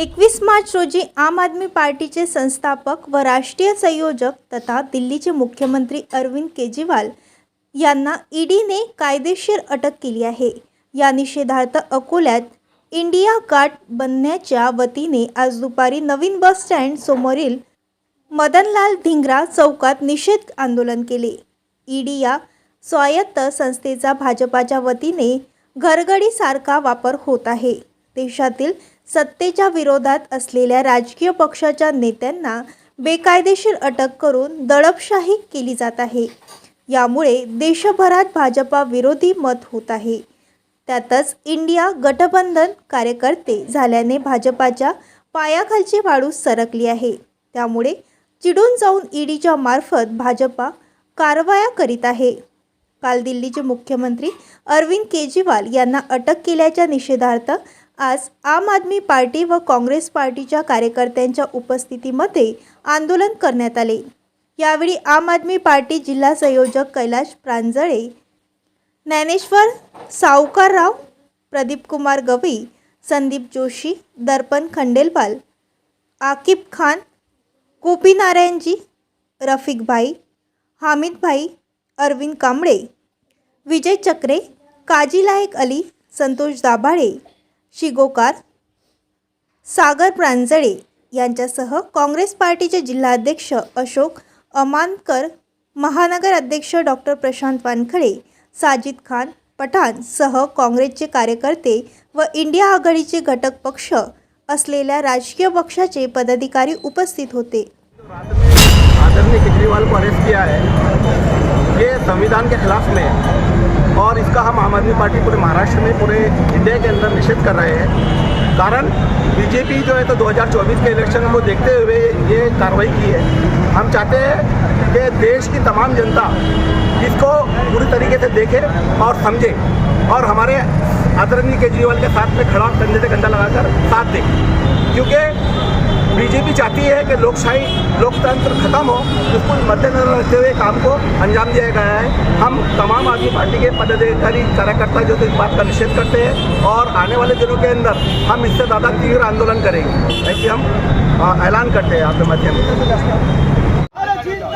एकवीस मार्च रोजी आम आदमी पार्टीचे संस्थापक व राष्ट्रीय संयोजक तथा दिल्लीचे मुख्यमंत्री अरविंद केजरीवाल यांना ईडीने कायदेशीर अटक केली आहे. या निषेधार्थ अकोल्यात इंडिया गार्ड बनण्याच्या वतीने आज दुपारी नवीन बस स्टँड समोरील मदनलाल धिंगरा चौकात निषेध आंदोलन केले. ईडी या स्वायत्त संस्थेचा भाजपाच्या वतीने घरगडीसारखा वापर होत आहे. देशातील सत्तेच्या विरोधात असलेल्या राजकीय पक्षाच्या नेत्यांना बेकायदेशीर अटक करून दडपशाही केली जात आहे. यामुळे देशभरात भाजपा विरोधी मत होत आहे. त्यातच इंडिया गठबंधन कार्यकर्ते झाल्याने भाजपाच्या पायाखालची वाळू सरकली आहे. त्यामुळे चिडून जाऊन ईडीच्या मार्फत भाजपा कारवाया करीत आहे. काल दिल्लीचे मुख्यमंत्री अरविंद केजरीवाल यांना अटक केल्याच्या निषेधार्थ आज आम आदमी पार्टी व काँग्रेस पार्टीच्या कार्यकर्त्यांच्या उपस्थितीमध्ये आंदोलन करण्यात आले. यावेळी आम आदमी पार्टी जिल्हा संयोजक कैलाश प्रांजळे ज्ञानेश्वर सावकारराव प्रदीप कुमार गवई संदीप जोशी दर्पण खंडेलवाल आकिब खान गोपीनारायणजी रफिकभाई हामिदभाई अरविंद कांबळे विजय चक्रे काजी लायक अली संतोष दाभाळे शिगोकार सागर प्रांजळे यांच्यासह काँग्रेस पार्टीचे जिल्हाध्यक्ष अशोक अमानकर महानगर अध्यक्ष डॉक्टर प्रशांत वानखडे साजिद खान पठाण सह काँग्रेसचे कार्यकर्ते व इंडिया आघाडीचे घटक पक्ष असलेल्या राजकीय पक्षाचे पदाधिकारी उपस्थित होते. संविधान के खिलाफ में। है और इसका हम आम आदमी पार्टी पूरे महाराष्ट्र में, पूरे इंडिया के अंदर निषेध कर रहे हैं। कारण, बीजेपी जो है तो 2024 के इलेक्शन को देखते हुए ये कार्रवाई की है। हम चाहते हैं कि देश की तमाम जनता इसको पूरी तरीके से देखे और समझे और हमारे आदरणीय केजरीवाल के साथ में खड़ा कंधे से कंधा लगाकर साथ दे। क्योंकि बीजेपी चाहती है कि लोकशाही लोकतंत्र खत्म हो उसको मद्देनजर रखते हुए काम को अंजाम दिया गया है। हम तमाम आदमी पार्टी के पदाधिकारी कार्यकर्ता जो इस बात का निषेध करते हैं और आने वाले दिनों के अंदर हम इससे ज़्यादा तीव्र आंदोलन करेंगे। ऐसे हम ऐलान करते हैं आपके माध्यम से।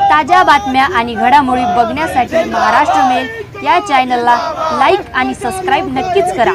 ताज्या बातम्या आणि घडामोडी बघण्यासाठी महाराष्ट्र मेल या चॅनलला लाईक आणि सबस्क्राईब नक्कीच करा.